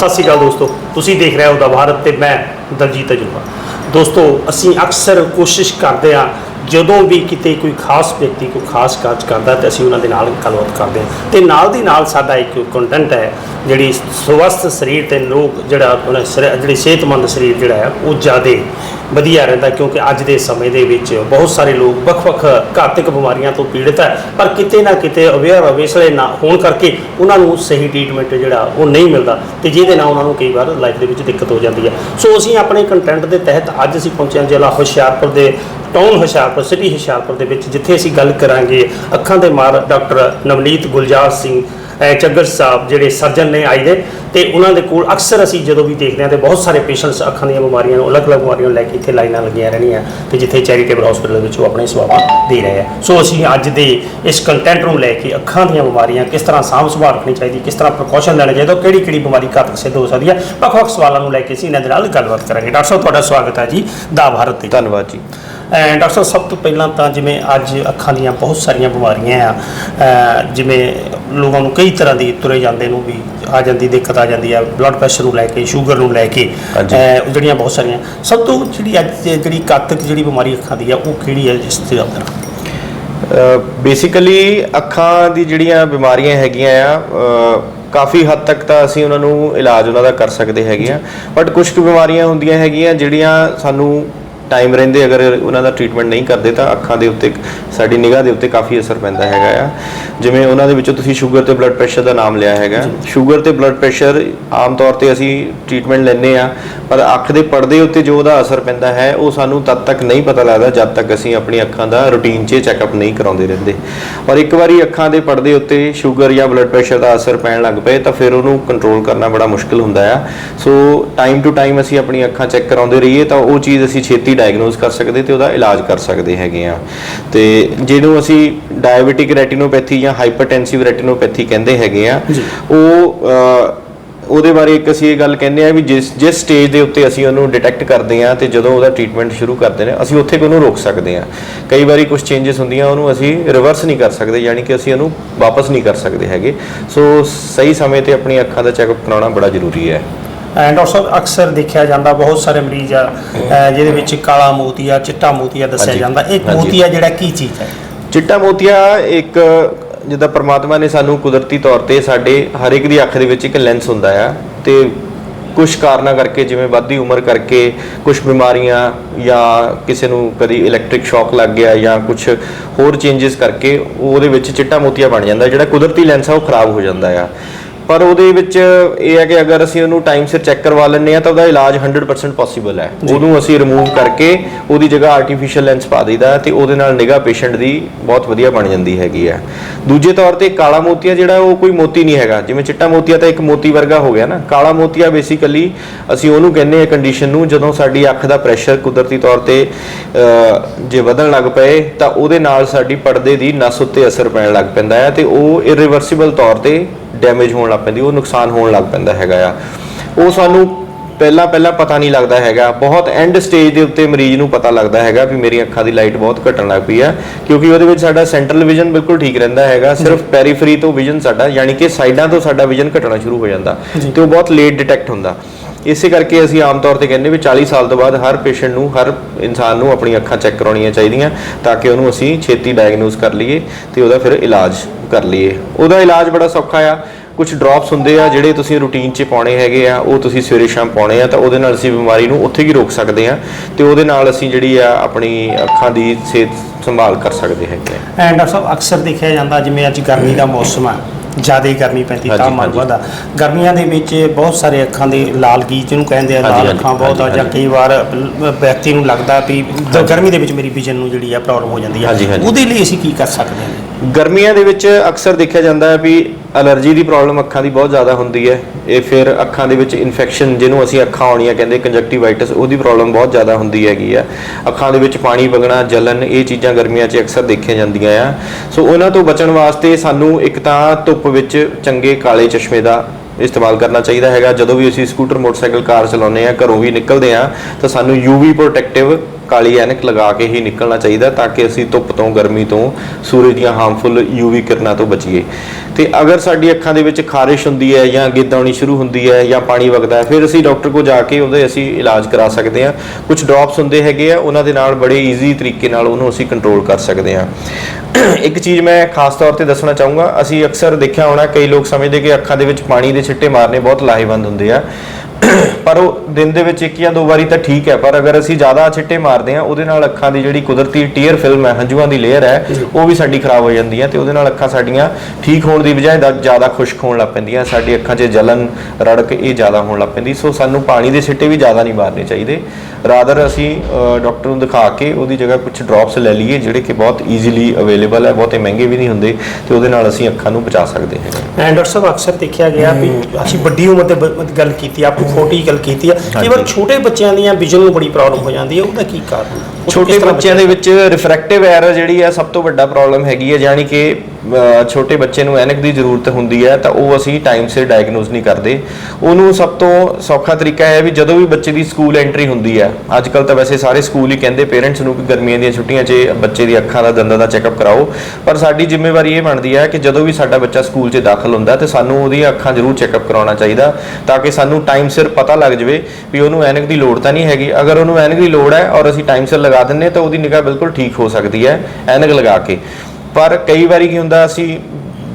ਸਤਿ ਸ਼੍ਰੀ ਅਕਾਲ ਦੋਸਤੋ। ਤੁਸੀਂ ਦੇਖ ਰਹੇ ਹੋ ਦਾ ਭਾਰਤ ਤੇ ਮੈਂ ਦਲਜੀਤ ਅਜੂਬਾ ਦੋਸਤੋ, ਅਸੀਂ ਅਕਸਰ ਕੋਸ਼ਿਸ਼ ਕਰਦੇ ਹਾਂ, ਜਦੋਂ ਵੀ ਕਿਤੇ ਕੋਈ ਖਾਸ ਵਿਅਕਤੀ ਕੋਈ ਖਾਸ ਕਾਰਜ ਕਰਦਾ ਤੇ ਅਸੀਂ ਉਹਨਾਂ ਦੇ ਨਾਲ ਗੱਲਬਾਤ ਕਰਦੇ ਹਾਂ। ਤੇ ਨਾਲ ਦੀ ਨਾਲ ਸਾਡਾ ਇੱਕ ਕੰਟੈਂਟ ਹੈ, ਜਿਹੜੀ ਸਵਸਥ ਸਰੀਰ ਤੇ ਲੋਕ ਜਿਹੜਾ ਆਪਣਾ ਸਰ- ਜਿਹੜੀ ਸਿਹਤਮੰਦ ਸਰੀਰ ਜਿਹੜਾ ਹੈ, ਉਹ ਜ਼ਿਆਦਾ ਵਧੀਆ ਰਹਿੰਦਾ ਕਿਉਂਕਿ ਅੱਜ ਦੇ ਸਮੇਂ ਦੇ ਵਿੱਚ ਬਹੁਤ ਸਾਰੇ ਲੋਕ ਵੱਖ-ਵੱਖ ਘਾਤਕ ਬਿਮਾਰੀਆਂ ਤੋਂ ਪੀੜਤ ਹੈ, ਪਰ ਕਿਤੇ ਨਾ ਕਿਤੇ ਅਵੇਅਰ ਅਵੇਸਲੇ ਨਾ ਹੋਣ ਕਰਕੇ ਉਹਨਾਂ ਨੂੰ ਸਹੀ ਟ੍ਰੀਟਮੈਂਟ ਜਿਹੜਾ ਉਹ ਨਹੀਂ ਮਿਲਦਾ ਤੇ ਜਿਹਦੇ ਨਾਲ ਉਹਨਾਂ ਨੂੰ ਕਈ ਵਾਰ ਲਾਈਫ ਦੇ ਵਿੱਚ ਦਿੱਕਤ ਹੋ ਜਾਂਦੀ ਹੈ। ਸੋ ਅਸੀਂ ਆਪਣੇ ਕੰਟੈਂਟ ਦੇ ਤਹਿਤ ਅੱਜ ਅਸੀਂ ਪਹੁੰਚੇ ਹਾਂ ਜ਼ਿਲ੍ਹਾ ਹੁਸ਼ਿਆਰਪੁਰ ਦੇ ਟਾਊਨ ਹੁਸ਼ਿਆਰਪੁਰ ਸਿਟੀ ਹੁਸ਼ਿਆਰਪੁਰ ਦੇ ਵਿੱਚ, ਜਿੱਥੇ ਅਸੀਂ ਗੱਲ ਕਰਾਂਗੇ ਅੱਖਾਂ ਦੇ ਮਾਰ ਡਾਕਟਰ ਨਵਨੀਤ ਗੁਲਜ਼ਾਰ ਸਿੰਘ ਚੱਗਰ ਸਾਹਿਬ ਜਿਹੜੇ ਸਰਜਨ ਨੇ ਆਈ ਦੇ ਤੇ ਉਹਨਾਂ ਦੇ ਕੋਲ ਅਕਸਰ ਅਸੀਂ ਜਦੋਂ ਵੀ ਦੇਖਦੇ ਹਾਂ ਤੇ ਬਹੁਤ ਸਾਰੇ ਪੇਸ਼ੈਂਟਸ ਅੱਖਾਂ ਦੀਆਂ ਬਿਮਾਰੀਆਂ ਨੂੰ ਅਲੱਗ-ਅਲੱਗ ਬਿਮਾਰੀਆਂ ਨੂੰ ਲੈ ਕੇ ਇੱਥੇ ਲਾਈਨਾਂ ਲੱਗੀਆਂ ਰਹਿਣੀਆਂ ਤੇ ਜਿੱਥੇ ਚੈਰੀਟੇਬਲ ਹਸਪੀਟਲ ਵਿੱਚ ਉਹ ਆਪਣੇ ਸੇਵਾਵਾਂ ਦੇ ਰਹੇ ਆ। ਸੋ ਅਸੀਂ ਅੱਜ ਦੇ ਇਸ ਕੰਟੈਂਟ ਨੂੰ ਲੈ ਕੇ ਅੱਖਾਂ ਦੀਆਂ ਬਿਮਾਰੀਆਂ ਕਿਸ ਤਰ੍ਹਾਂ ਸਾਂਭ ਸੰਭਾਲ ਰੱਖਣੀ ਚਾਹੀਦੀ, ਕਿਸ ਤਰ੍ਹਾਂ ਪ੍ਰੀਕਾਸ਼ਨ ਲੈਣਾ ਚਾਹੀਦਾ ਕਿਹੜੀ ਕਿਹੜੀ ਬਿਮਾਰੀ ਘਾਤਕ ਸਿੱਧ ਹੋ ਸਕਦੀ ਹੈ ਵੱਖ-ਵੱਖ ਸਵਾਲਾਂ ਨੂੰ ਲੈ ਕੇ ਅਸੀਂ ਇਹਨਾਂ ਦੇ ਨਾਲ ਗੱਲਬਾਤ ਕਰਾਂਗੇ। ਡਾਕਟਰ ਸਾਹਿਬ, ਤੁਹਾਡਾ ਸਵਾਗਤ ਹੈ ਜੀ। ਦਾ ਭਾਰਤ ਤੇ। ਧੰਨਵਾਦ ਜੀ। ਡਾਕਟਰ ਸਾਹਿਬ ਸਭ ਤੋਂ ਪਹਿਲਾਂ ਤਾਂ ਜਿਵੇਂ ਅੱਜ ਅੱਖਾਂ ਦੀਆਂ ਬਹੁਤ ਸਾਰੀਆਂ ਬਿਮਾਰੀਆਂ ਆ ਜਿਵੇਂ ਲੋਕਾਂ ਨੂੰ ਕਈ ਤਰ੍ਹਾਂ ਦੀ ਤੁਰੇ ਜਾਂਦੇ ਨੂੰ ਵੀ ਆ ਜਾਂਦੀ ਦਿੱਕਤ ਆ ਜਾਂਦੀ ਆ ਬਲੱਡ ਪ੍ਰੈਸ਼ਰ ਨੂੰ ਲੈ ਕੇ ਸ਼ੂਗਰ ਨੂੰ ਲੈ ਕੇ ਜਿਹੜੀਆਂ ਬਹੁਤ ਸਾਰੀਆਂ। ਸਭ ਤੋਂ ਜਿਹੜੀ ਅੱਜ ਜਿਹੜੀ ਘਾਤਕ ਜਿਹੜੀ ਬਿਮਾਰੀ ਅੱਖਾਂ ਦੀ ਆ ਉਹ ਕਿਹੜੀ ਹੈ ਜਿਸ ਤੇ ਆਪਣਾ? ਬੇਸਿਕਲੀ ਅੱਖਾਂ ਦੀ ਜਿਹੜੀਆਂ ਬਿਮਾਰੀਆਂ ਹੈਗੀਆਂ ਆ ਕਾਫੀ ਹੱਦ ਤੱਕ ਤਾਂ ਅਸੀਂ ਉਹਨਾਂ ਨੂੰ ਇਲਾਜ ਉਹਨਾਂ ਦਾ ਕਰ ਸਕਦੇ ਹੈਗੇ ਆ। ਬਟ ਕੁਝ ਕੁ ਬਿਮਾਰੀਆਂ ਹੁੰਦੀਆਂ ਹੈਗੀਆਂ ਜਿਹੜੀਆਂ ਸਾਨੂੰ ਟਾਈਮ ਰਹਿੰਦੇ ਅਗਰ ਉਹਨਾਂ ਦਾ ਟ੍ਰੀਟਮੈਂਟ ਨਹੀਂ ਕਰਦੇ ਤਾਂ ਅੱਖਾਂ ਦੇ ਉੱਤੇ ਸਾਡੀ ਨਿਗਾਹ ਦੇ ਉੱਤੇ ਕਾਫੀ ਅਸਰ ਪੈਂਦਾ ਹੈਗਾ ਆ। ਜਿਵੇਂ ਉਹਨਾਂ ਦੇ ਵਿੱਚੋਂ ਤੁਸੀਂ ਸ਼ੂਗਰ ਤੇ ਬਲੱਡ ਪ੍ਰੈਸ਼ਰ ਦਾ ਨਾਮ ਲਿਆ ਹੈਗਾ। ਸ਼ੂਗਰ ਤੇ ਬਲੱਡ ਪ੍ਰੈਸ਼ਰ ਆਮ ਤੌਰ ਤੇ ਅਸੀਂ ਟ੍ਰੀਟਮੈਂਟ ਲੈਂਦੇ ਆ ਪਰ ਅੱਖ ਦੇ ਪਰਦੇ ਉੱਤੇ ਜੋ ਉਹਦਾ ਅਸਰ ਪੈਂਦਾ ਹੈ ਉਹ ਸਾਨੂੰ ਤਦ ਤੱਕ ਨਹੀਂ ਪਤਾ ਲੱਗਦਾ ਜਦ ਤੱਕ ਅਸੀਂ ਆਪਣੀ ਅੱਖਾਂ ਦਾ ਰੂਟੀਨ 'ਚ ਚੈੱਕਅਪ ਨਹੀਂ ਕਰਾਉਂਦੇ ਰਹਿੰਦੇ। ਔਰ ਇੱਕ ਵਾਰੀ ਅੱਖਾਂ ਦੇ ਪਰਦੇ ਉੱਤੇ ਸ਼ੂਗਰ ਜਾਂ ਬਲੱਡ ਪ੍ਰੈਸ਼ਰ ਦਾ ਅਸਰ ਪੈਣ ਲੱਗ ਪਏ ਤਾਂ ਫਿਰ ਉਹਨੂੰ ਕੰਟਰੋਲ ਕਰਨਾ ਬੜਾ ਮੁਸ਼ਕਲ ਹੁੰਦਾ ਆ। ਸੋ ਟਾਈਮ ਟੂ ਟਾਈਮ ਅਸੀਂ ਆਪਣੀ ਅੱਖਾਂ ਚੈੱਕ ਕਰਾਉਂਦੇ ਰਹੀਏ ਤਾਂ ਉਹ ਚੀਜ਼ ਅਸੀਂ ਛੇਤੀ ਡਾਇਗਨੋਸ ਕਰ ਸਕਦੇ ਤੇ ਉਹਦਾ ਇਲਾਜ ਕਰ ਸਕਦੇ ਹੈਗੇ ਆ। ਤੇ ਜਿਹਨੂੰ ਅਸੀਂ ਡਾਇਬੀਟਿਕ ਰੈਟੀਨੋਪੈਥੀ ਜਾਂ ਹਾਈਪਰਟੈਂਸਿਵ ਰੈਟੀਨੋਪੈਥੀ ਕਹਿੰਦੇ ਹੈਗੇ ਆ। ਉਹ ਉਹਦੇ ਬਾਰੇ ਇੱਕ ਅਸੀਂ ਇਹ ਗੱਲ ਕਹਿੰਦੇ ਆ ਵੀ ਜਿਸ ਜਿਸ ਸਟੇਜ ਦੇ ਉੱਤੇ ਅਸੀਂ ਉਹਨੂੰ ਡਿਟੈਕਟ ਕਰਦੇ ਆ ਤੇ ਜਦੋਂ ਉਹਦਾ ਟ੍ਰੀਟਮੈਂਟ ਸ਼ੁਰੂ ਕਰਦੇ ਨੇ ਅਸੀਂ ਉੱਥੇ ਉਹਨੂੰ ਰੋਕ ਸਕਦੇ ਆ। ਕਈ ਵਾਰੀ ਕੁਝ ਚੇਂਜਸ ਹੁੰਦੀਆਂ ਉਹਨੂੰ ਅਸੀਂ ਰਿਵਰਸ ਨਹੀਂ ਕਰ ਸਕਦੇ ਯਾਨੀ ਕਿ ਅਸੀਂ ਉਹਨੂੰ ਵਾਪਸ ਨਹੀਂ ਕਰ ਸਕਦੇ ਹੈਗੇ। ਸੋ ਸਹੀ ਸਮੇਂ ਤੇ ਆਪਣੀ ਅੱਖਾਂ ਦਾ ਚੈੱਕਅਪ ਕਰਾਉਣਾ ਬੜਾ ਜ਼ਰੂਰੀ ਹੈ। ਡਾਕਟਰ ਸਾਹਿਬ ਅਕਸਰ ਦੇਖਿਆ ਜਾਂਦਾ ਬਹੁਤ ਸਾਰੇ ਮਰੀਜ਼ ਆ ਜਿਹਦੇ ਵਿੱਚ ਕਾਲਾ ਮੋਤੀਆ ਚਿੱਟਾ ਮੋਤੀਆ ਦੱਸਿਆ ਹਾਂਜੀ। ਜਾਂਦਾ ਇਹ ਹਾਂਜੀ। ਮੋਤੀਆ ਜਿਹੜਾ ਕੀ ਚੀਜ਼ ਹੈ ਚਿੱਟਾ ਮੋਤੀਆ ਇੱਕ ਜਿੱਦਾਂ ਪ੍ਰਮਾਤਮਾ ਨੇ ਸਾਨੂੰ ਕੁਦਰਤੀ ਤੌਰ ਤੇ ਸਾਡੇ ਹਰ ਇੱਕ ਦੀ ਅੱਖ ਦੇ ਵਿੱਚ ਇੱਕ ਲੈਂਸ ਹੁੰਦਾ ਆ ਤੇ ਕੁਝ ਕਾਰਨਾਂ ਕਰਕੇ ਜਿਵੇਂ ਵੱਧਦੀ ਉਮਰ ਕਰਕੇ ਕੁਝ ਬਿਮਾਰੀਆਂ ਜਾਂ ਕਿਸੇ ਨੂੰ ਕਦੀ ਇਲੈਕਟ੍ਰਿਕ ਸ਼ੌਕ ਲੱਗ ਗਿਆ ਜਾਂ ਕੁਝ ਹੋਰ ਚੇਂਜਸ ਕਰਕੇ ਉਹਦੇ ਵਿੱਚ ਚਿੱਟਾ ਮੋਤੀਆ ਬਣ ਜਾਂਦਾ ਜਿਹੜਾ ਕੁਦਰਤੀ ਲੈਂਸ ਆ ਉਹ ਖਰਾਬ ਹੋ ਜਾਂਦਾ ਆ ਪਰ ਉਹਦੇ ਵਿੱਚ ਇਹ ਹੈ ਕਿ ਅਗਰ ਅਸੀਂ ਉਹਨੂੰ ਟਾਈਮ ਸਿਰ ਚੈੱਕ ਕਰਵਾ ਲੈਂਦੇ ਆ ਤਾਂ ਉਹਦਾ ਇਲਾਜ 100% ਪੋਸੀਬਲ ਹੈ। ਉਹਨੂੰ ਅਸੀਂ ਰਿਮੂਵ ਕਰਕੇ ਉਹਦੀ ਜਗ੍ਹਾ ਆਰਟੀਫੀਸ਼ੀਅਲ ਲੈਂਸ ਪਾ ਦਈਦਾ ਤੇ ਉਹਦੇ ਨਾਲ ਨਿਗਾਹ ਪੇਸ਼ੈਂਟ ਦੀ ਬਹੁਤ ਵਧੀਆ ਬਣ ਜਾਂਦੀ ਹੈਗੀ ਹੈ। ਦੂਜੇ ਤੌਰ ਤੇ ਕਾਲਾ ਮੋਤੀਆ ਜਿਹੜਾ ਉਹ ਕੋਈ ਮੋਤੀ ਨਹੀਂ ਹੈਗਾ। ਜਿਵੇਂ ਚਿੱਟਾ ਮੋਤੀਆ ਤਾਂ ਇੱਕ ਮੋਤੀ ਵਰਗਾ ਹੋ ਗਿਆ ਨਾ। ਕਾਲਾ ਮੋਤੀਆ ਬੇਸਿਕਲੀ ਅਸੀਂ ਉਹਨੂੰ ਕਹਿੰਦੇ ਆ ਕੰਡੀਸ਼ਨ ਨੂੰ ਜਦੋਂ ਸਾਡੀ ਅੱਖ ਦਾ ਪ੍ਰੈਸ਼ਰ ਕੁਦਰਤੀ ਤੌਰ ਤੇ ਜੇ ਵਧਣ ਲੱਗ ਪਏ ਤਾਂ ਉਹਦੇ ਨਾਲ ਸਾਡੀ ਪਰਦੇ ਦੀ ਨਸ ਉੱਤੇ ਅਸਰ ਪੈਣ ਲੱਗ ਪੈਂਦਾ ਹੈ ਤੇ ਉਹ ਇਰੀਵਰਸੀਬਲ ਤੌਰ ਤੇ ਡੈਮੇਜ ਹੋਣ ਲੱਗ ਪੈਂਦੀ ਉਹ ਨੁਕਸਾਨ ਹੋਣ ਲੱਗ ਪੈਂਦਾ ਹੈਗਾ ਆ। ਉਹ ਸਾਨੂੰ ਪਹਿਲਾਂ ਪਹਿਲਾਂ ਪਤਾ ਨਹੀਂ ਲੱਗਦਾ ਹੈਗਾ। ਬਹੁਤ ਐਂਡ ਸਟੇਜ ਦੇ ਉੱਤੇ ਮਰੀਜ਼ ਨੂੰ ਪਤਾ ਲੱਗਦਾ ਹੈਗਾ ਵੀ ਮੇਰੀ ਅੱਖਾਂ ਦੀ ਲਾਈਟ ਬਹੁਤ ਘਟਣ ਲੱਗ ਪਈ ਆ ਕਿਉਂਕਿ ਉਹਦੇ ਵਿੱਚ ਸਾਡਾ ਸੈਂਟਰਲ ਵਿਜ਼ਨ ਬਿਲਕੁਲ ਠੀਕ ਰਹਿੰਦਾ ਹੈਗਾ। ਸਿਰਫ ਪੈਰੀਫਰੀ ਤੋਂ ਵਿਜ਼ਨ ਸਾਡਾ ਯਾਨੀ ਕਿ ਸਾਈਡਾਂ ਤੋਂ ਸਾਡਾ ਵਿਜ਼ਨ ਘਟਣਾ ਸ਼ੁਰੂ ਹੋ ਜਾਂਦਾ। ਤੇ ਉਹ ਬਹੁਤ ਲੇਟ ਡਿਟੈਕਟ ਹੁੰਦਾ। ਇਸੇ ਕਰਕੇ ਅਸੀਂ ਆਮ ਤੌਰ ਤੇ ਕਹਿੰਦੇ ਵੀ 40 ਸਾਲ ਤੋਂ ਬਾਅਦ ਹਰ ਪੇਸ਼ੈਂਟ ਨੂੰ ਹਰ ਇਨਸਾਨ ਨੂੰ ਆਪਣੀ ਅੱਖਾਂ ਚੈੱਕ ਕਰਾਉਣੀਆਂ ਚਾਹੀਦੀਆਂ ਤਾਂ ਕਿ ਉਹਨੂੰ ਅਸੀਂ ਛੇਤੀ ਡਾਇਗਨੋਸ ਕਰ ਲਈਏ ਤੇ ਉਹਦਾ ਫਿਰ ਇਲਾਜ ਕਰ ਲਈਏ। ਉਹਦਾ ਇਲਾਜ ਬੜਾ ਸੌਖਾ ਆ। ਕੁਝ ਡ੍ਰੌਪਸ ਹੁੰਦੇ ਆ ਜਿਹੜੇ ਤੁਸੀਂ ਰੂਟੀਨ 'ਚ ਪਾਉਣੇ ਹੈਗੇ ਆ ਉਹ ਤੁਸੀਂ ਸਵੇਰੇ ਸ਼ਾਮ ਪਾਉਣੇ ਆ ਤਾਂ ਉਹਦੇ ਨਾਲ ਅਸੀਂ ਬਿਮਾਰੀ ਨੂੰ ਉੱਥੇ ਹੀ ਰੋਕ ਸਕਦੇ ਆ ਤੇ ਉਹਦੇ ਨਾਲ ਅਸੀਂ ਜਿਹੜੀ ਆ ਆਪਣੀ ਅੱਖਾਂ ਦੀ ਸਿਹਤ ਸੰਭਾਲ ਕਰ ਸਕਦੇ ਹੈਗੇ ਆ ਐਂਡ ਡਾਕਟਰ ਸਾਹਿਬ ਅਕਸਰ ਦੇਖਿਆ ਜਾਂਦਾ ਜਿਵੇਂ ਅੱਜ ਗਰਮੀ ਦਾ ਮੌਸਮ ਆ ਜ਼ਿਆਦਾ ਗਰਮੀ ਪੈਂਦੀ ਤਾਪਮਾਨ। ਵਧਦਾ ਗਰਮੀਆਂ ਦੇ ਵਿੱਚ ਬਹੁਤ ਸਾਰੇ ਅੱਖਾਂ ਦੇ ਲਾਲਗੀ ਜਿਹਨੂੰ ਕਹਿੰਦੇ ਆ ਲਾਲ ਅੱਖਾਂ ਬਹੁਤ ਆ ਜਾਂ। ਕਈ ਵਾਰ ਵਿਅਕਤੀ ਨੂੰ ਲੱਗਦਾ ਵੀ ਗਰਮੀ ਦੇ ਵਿੱਚ ਮੇਰੀ ਵਿਜ਼ਨ ਨੂੰ ਜਿਹੜੀ ਆ ਪ੍ਰੋਬਲਮ ਹੋ ਜਾਂਦੀ ਆ। ਉਹਦੇ ਲਈ ਅਸੀਂ ਕੀ ਕਰ ਸਕਦੇ ਹਾਂ ਗਰਮੀਆਂ ਦੇ ਵਿੱਚ ਅਕਸਰ ਦੇਖਿਆ ਜਾਂਦਾ ਹੈ ਵੀ ਅਲਰਜੀ ਦੀ ਪ੍ਰੋਬਲਮ ਅੱਖਾਂ ਦੀ ਬਹੁਤ ਜ਼ਿਆਦਾ ਹੁੰਦੀ ਹੈ। ਇਹ ਫਿਰ ਅੱਖਾਂ ਦੇ ਵਿੱਚ ਇਨਫੈਕਸ਼ਨ ਜਿਹਨੂੰ ਅਸੀਂ ਅੱਖਾਂ ਆਉਣੀਆਂ ਕਹਿੰਦੇ ਕੰਜਕਟਿਵਾਈਟਸ ਉਹਦੀ ਪ੍ਰੋਬਲਮ ਬਹੁਤ ਜ਼ਿਆਦਾ ਹੁੰਦੀ ਹੈਗੀ ਆ। ਅੱਖਾਂ ਦੇ ਵਿੱਚ ਪਾਣੀ ਵਗਣਾ ਜਲਨ ਇਹ ਚੀਜ਼ਾਂ ਗਰਮੀਆਂ 'ਚ ਅਕਸਰ ਦੇਖੀਆਂ ਜਾਂਦੀਆਂ ਆ। ਸੋ ਉਹਨਾਂ ਤੋਂ ਬਚਣ ਵਾਸਤੇ ਸਾਨੂੰ ਇੱਕ ਤਾਂ ਧੁੱਪ ਵਿੱਚ ਚੰਗੇ ਕਾਲੇ ਚਸ਼ਮੇ ਦਾ ਇਸਤੇਮਾਲ ਕਰਨਾ ਚਾਹੀਦਾ ਹੈਗਾ। ਜਦੋਂ ਵੀ ਅਸੀਂ ਸਕੂਟਰ, ਮੋਟਰਸਾਈਕਲ, ਕਾਰ ਚਲਾਉਂਦੇ ਆ, ਘਰੋਂ ਵੀ ਨਿਕਲਦੇ ਆ, ਤਾਂ ਸਾਨੂੰ UV ਪ੍ਰੋਟੈਕਟਿਵ ਕਾਲੀ ਐਨਕ ਲਗਾ ਕੇ ਹੀ ਨਿਕਲਣਾ ਚਾਹੀਦਾ ਤਾਂ ਕਿ ਅਸੀਂ ਧੁੱਪ ਤੋਂ, ਗਰਮੀ ਤੋਂ, ਸੂਰਜ ਦੀਆਂ ਹਾਰਮਫੁਲ ਯੂਵੀ ਕਿਰਨਾਂ ਤੋਂ ਬਚੀਏ। ਤੇ ਅਗਰ ਸਾਡੀ ਅੱਖਾਂ ਦੇ ਵਿੱਚ ਖਾਰਿਸ਼ ਹੁੰਦੀ ਹੈ ਜਾਂ ਗਿੱਦ ਆਉਣੀ ਸ਼ੁਰੂ ਹੁੰਦੀ ਹੈ ਜਾਂ ਪਾਣੀ ਵਗਦਾ ਹੈ, ਫਿਰ ਅਸੀਂ ਡਾਕਟਰ ਕੋਲ ਜਾ ਕੇ ਉਹਦੇ ਅਸੀਂ ਇਲਾਜ ਕਰਾ ਸਕਦੇ ਹਾਂ। ਕੁਝ ਡ੍ਰੌਪਸ ਹੁੰਦੇ ਹੈਗੇ ਆ, ਉਹਨਾਂ ਦੇ ਨਾਲ ਬੜੇ ਈਜ਼ੀ ਤਰੀਕੇ ਨਾਲ ਉਹਨੂੰ ਅਸੀਂ ਕੰਟਰੋਲ ਕਰ ਸਕਦੇ ਹਾਂ। ਇੱਕ ਚੀਜ਼ ਮੈਂ ਖਾਸ ਤੌਰ ਤੇ ਦੱਸਣਾ ਚਾਹੂੰਗਾ, ਅਸੀਂ ਅਕਸਰ ਦੇਖਿਆ ਹੋਣਾ, ਕਈ ਲੋਕ ਸਮਝਦੇ ਕਿ ਅੱਖਾਂ ਦੇ ਵਿੱਚ ਪਾਣੀ ਦੇ ਛਿੱਟੇ ਮਾਰਨੇ ਬਹੁਤ ਲਾਹੇਵੰਦ ਹੁੰਦੇ ਆ। ਪਰ ਉਹ ਦਿਨ ਦੇ ਵਿੱਚ ਇੱਕ ਜਾਂ ਦੋ ਵਾਰੀ ਤਾਂ ਠੀਕ ਹੈ ਪਰ ਅਗਰ ਅਸੀਂ ਜ਼ਿਆਦਾ ਛਿੱਟੇ ਮਾਰਦੇ ਆ ਉਹਦੇ ਨਾਲ ਅੱਖਾਂ ਦੀ ਜਿਹੜੀ ਕੁਦਰਤੀ ਟੀਅਰ ਫਿਲਮ ਹੈ ਹੰਝੂਆਂ ਦੀ ਲੇਅਰ ਹੈ ਉਹ ਵੀ ਸਾਡੀ ਖਰਾਬ ਹੋ ਜਾਂਦੀ ਹੈ ਤੇ ਉਹਦੇ ਨਾਲ ਅੱਖਾਂ ਸਾਡੀਆਂ ਠੀਕ ਹੋਣ ਦੀ ਬਜਾਏ ਜ਼ਿਆਦਾ ਖੁਸ਼ਕ ਹੋਣ ਲੱਗ ਪੈਂਦੀਆਂ ਸਾਡੀ ਅੱਖਾਂ 'ਚ ਜਲਨ ਰੜਕ ਇਹ ਜ਼ਿਆਦਾ ਹੋਣ ਲੱਗ ਪੈਂਦੀ। ਸੋ ਸਾਨੂੰ ਪਾਣੀ ਦੇ ਛਿੱਟੇ ਵੀ ਜ਼ਿਆਦਾ ਨਹੀਂ ਮਾਰਨੇ ਚਾਹੀਦੇ। ਰਾਦਰ ਅਸੀਂ ਡਾਕਟਰ ਨੂੰ ਦਿਖਾ ਕੇ ਉਹਦੀ ਜਗ੍ਹਾ ਕੁਝ ਡ੍ਰੌਪਸ ਲੈ ਲਈਏ ਜਿਹੜੇ ਕਿ ਬਹੁਤ ਈਜ਼ੀਲੀ ਅਵੇਲੇਬਲ ਹੈ ਬਹੁਤੇ ਮਹਿੰਗੇ ਵੀ ਨਹੀਂ ਹੁੰਦੇ ਤੇ ਉਹਦੇ ਨਾਲ ਅਸੀਂ ਅੱਖਾਂ ਨੂੰ ਬਚਾ ਸਕਦੇ ਹਾਂ। ਐਂਡ ਡਾਕਟਰ ਸਾਹਿਬ ਅਕਸਰ ਦੇਖਿਆ ਗਿਆ ਵੀ ਅਸੀਂ ਵੱਡੀ ਉਮਰ ਦੇ ਗੱਲ ਕੀਤੀ ਆਪਕੋ 40 ਗੱਲ ਕੀਤੀ ਆ ਕਈ ਵਾਰ। ਛੋਟੇ ਬੱਚਿਆਂ ਦੀਆਂ ਵਿਜ਼ਨ ਨੂੰ ਬੜੀ ਪ੍ਰੋਬਲਮ ਹੋ ਜਾਂਦੀ ਹੈ ਉਹਦਾ ਕੀ ਕਾਰਨ ਹੈ? ਛੋਟੇ ਬੱਚਿਆਂ ਦੇ ਵਿੱਚ ਰਿਫਰੈਕਟਿਵ ਐਰਰ ਜਿਹੜੀ ਹੈ ਸਭ ਤੋਂ ਵੱਡਾ ਪ੍ਰੋਬਲਮ ਹੈਗੀ ਹੈ ਯਾਨੀ ਕਿ ਛੋਟੇ ਬੱਚੇ ਨੂੰ ਐਨਕ ਦੀ ਜ਼ਰੂਰਤ ਹੁੰਦੀ ਹੈ ਤਾਂ ਉਹ ਅਸੀਂ ਟਾਈਮ ਸਿਰ ਡਾਇਗਨੋਸ ਨਹੀਂ ਕਰਦੇ। ਉਹਨੂੰ ਸਭ ਤੋਂ ਸੌਖਾ ਤਰੀਕਾ ਹੈ ਵੀ ਜਦੋਂ ਵੀ ਬੱਚੇ ਦੀ ਸਕੂਲ ਐਂਟਰੀ ਹੁੰਦੀ ਹੈ ਅੱਜ ਕੱਲ ਤਾਂ ਵੈਸੇ ਸਾਰੇ ਸਕੂਲ ਹੀ ਕਹਿੰਦੇ ਪੇਰੈਂਟਸ ਨੂੰ ਕਿ ਗਰਮੀਆਂ ਦੀਆਂ ਛੁੱਟੀਆਂ 'ਚ ਬੱਚੇ ਦੀ ਅੱਖਾਂ ਦਾ ਦੰਦਾਂ ਦਾ ਚੈੱਕਅਪ ਕਰਾਓ। ਪਰ ਸਾਡੀ ਜ਼ਿੰਮੇਵਾਰੀ ਇਹ ਬਣਦੀ ਹੈ ਕਿ ਜਦੋਂ ਵੀ ਸਾਡਾ ਬੱਚਾ ਸਕੂਲ 'ਚ ਦਾਖਲ ਹੁੰਦਾ ਤੇ ਸਾਨੂੰ ਉਹਦੀਆਂ ਅੱਖਾਂ ਜ਼ਰੂਰ ਚੈੱਕਅਪ ਕਰਾਉਣਾ ਚਾਹੀਦਾ ਤਾਂ ਕਿ ਸਾਨੂੰ ਟਾਈਮ ਸਿਰ ਪਤਾ ਲੱਗ ਜਾਵੇ ਵੀ ਉਹਨੂੰ ਐਨਕ ਦੀ ਲੋੜ ਤਾਂ ਨਹੀਂ ਹੈਗੀ। ਅਗਰ ਉਹਨੂੰ ਐਨਕ ਦੀ ਲੋੜ ਹੈ ਔਰ ਅਸੀਂ ਟਾਈਮ ਸਿਰ ਲਗਾ ਦਿੰਨੇ ਤਾਂ ਉਹਦੀ ਨਿਗਾਹ ਬਿਲਕੁਲ ਠੀਕ ਹੋ ਸਕਦੀ ਹੈ, ਐਨਕ ਲਗਾ ਕੇ। ਪਰ ਕਈ ਵਾਰੀ ਕੀ ਹੁੰਦਾ, ਅਸੀਂ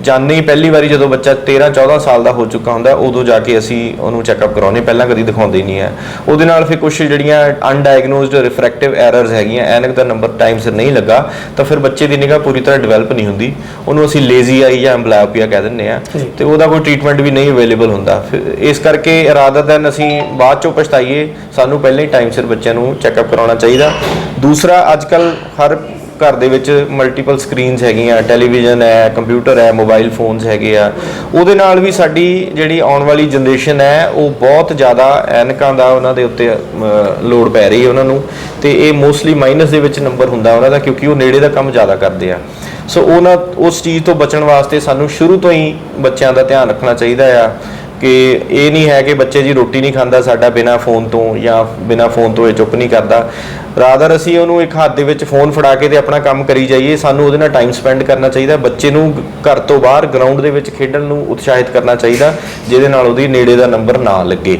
ਜਾਣੇ ਪਹਿਲੀ ਵਾਰੀ ਜਦੋਂ ਬੱਚਾ 13 14 ਸਾਲ ਦਾ ਹੋ ਚੁੱਕਾ ਹੁੰਦਾ ਉਦੋਂ ਜਾ ਕੇ ਅਸੀਂ ਉਹਨੂੰ ਚੈੱਕਅਪ ਕਰਾਉਨੇ ਪਹਿਲਾਂ ਕਦੀ ਦਿਖਾਉਂਦੇ ਨਹੀਂ ਹੈ। ਉਹਦੇ ਨਾਲ ਫਿਰ ਕੁਝ ਜਿਹੜੀਆਂ ਅਨਡਾਇਗਨੋਸਡ ਰਿਫਰੈਕਟਿਵ ਐਰਰਸ ਹੈਗੀਆਂ ਐਨਕ ਦਾ ਨੰਬਰ ਟਾਈਮ ਸਿਰ ਨਹੀਂ ਲੱਗਾ ਤਾਂ ਫਿਰ ਬੱਚੇ ਦੀ ਨਿਗਾਹ ਪੂਰੀ ਤਰ੍ਹਾਂ ਡਿਵੈਲਪ ਨਹੀਂ ਹੁੰਦੀ। ਉਹਨੂੰ ਅਸੀਂ ਲੇਜ਼ੀ ਆਈ ਜਾਂ ਐਂਬਲਾਇਓਪੀਆ ਕਹਿ ਦਿੰਦੇ ਆ। ਤੇ ਉਹਦਾ ਕੋਈ ਟ੍ਰੀਟਮੈਂਟ ਵੀ ਨਹੀਂ ਅਵੇਲੇਬਲ ਹੁੰਦਾ। ਫਿਰ ਇਸ ਕਰਕੇ ਰਾਦਰ ਦੈਨ ਅਸੀਂ ਬਾਅਦ ਚੋਂ ਪਛਤਾਈਏ ਸਾਨੂੰ ਪਹਿਲਾਂ ਹੀ ਟਾਈਮ ਸਿਰ ਬੱਚਿਆਂ ਨੂੰ ਚੈੱਕਅਪ ਕਰਾਉਣਾ ਚਾਹੀਦਾ। ਦੂਸਰਾ ਅੱਜਕੱਲ ਹਰ ਘਰ ਦੇ ਵਿੱਚ ਮਲਟੀਪਲ ਸਕਰੀਨਸ ਹੈਗੀਆਂ ਟੈਲੀਵਿਜ਼ਨ ਹੈ ਕੰਪਿਊਟਰ ਹੈ ਮੋਬਾਈਲ ਫੋਨਸ ਹੈਗੇ ਆ। ਉਹਦੇ ਨਾਲ ਵੀ ਸਾਡੀ ਜਿਹੜੀ ਆਉਣ ਵਾਲੀ ਜਨਰੇਸ਼ਨ ਹੈ, ਉਹ ਬਹੁਤ ਜ਼ਿਆਦਾ ਐਨਕਾਂ ਦਾ ਉਹਨਾਂ ਦੇ ਉੱਤੇ ਲੋਡ ਪੈ ਰਹੀ ਹੈ ਉਹਨਾਂ ਨੂੰ। ਤੇ ਇਹ ਮੋਸਟਲੀ ਮਾਈਨਸ ਦੇ ਵਿੱਚ ਨੰਬਰ ਹੁੰਦਾ ਉਹਨਾਂ ਦਾ, ਕਿਉਂਕਿ ਉਹ ਨੇੜੇ ਦਾ ਕੰਮ ਜ਼ਿਆਦਾ ਕਰਦੇ ਆ। ਸੋ ਉਹਨਾਂ, ਉਸ ਚੀਜ਼ ਤੋਂ ਬਚਣ ਵਾਸਤੇ ਸਾਨੂੰ ਸ਼ੁਰੂ ਤੋਂ ਹੀ ਬੱਚਿਆਂ ਦਾ ਧਿਆਨ ਰੱਖਣਾ ਚਾਹੀਦਾ ਆ ਕਿ ਇਹ ਨਹੀਂ ਹੈ ਕਿ ਬੱਚੇ ਜੀ ਰੋਟੀ ਨਹੀਂ ਖਾਂਦਾ ਸਾਡਾ ਬਿਨਾ ਫੋਨ ਤੋਂ ਜਾਂ ਬਿਨਾ ਫੋਨ ਤੋਂ ਇਹ ਚੁੱਪ ਨਹੀਂ ਕਰਦਾ। ਰਾਦਰ ਅਸੀਂ ਉਹਨੂੰ ਇੱਕ ਹੱਥ ਦੇ ਵਿੱਚ ਫੋਨ ਫੜਾ ਕੇ ਤੇ ਆਪਣਾ ਕੰਮ ਕਰੀ ਜਾਈਏ। ਸਾਨੂੰ ਉਹਦੇ ਨਾਲ ਟਾਈਮ ਸਪੈਂਡ ਕਰਨਾ ਚਾਹੀਦਾ। ਬੱਚੇ ਨੂੰ ਘਰ ਤੋਂ ਬਾਹਰ ਗਰਾਊਂਡ ਦੇ ਵਿੱਚ ਖੇਡਣ ਨੂੰ ਉਤਸ਼ਾਹਿਤ ਕਰਨਾ ਚਾਹੀਦਾ, ਜਿਹਦੇ ਨਾਲ ਉਹਦੀ ਨੇੜੇ ਦਾ ਨੰਬਰ ਨਾ ਲੱਗੇ।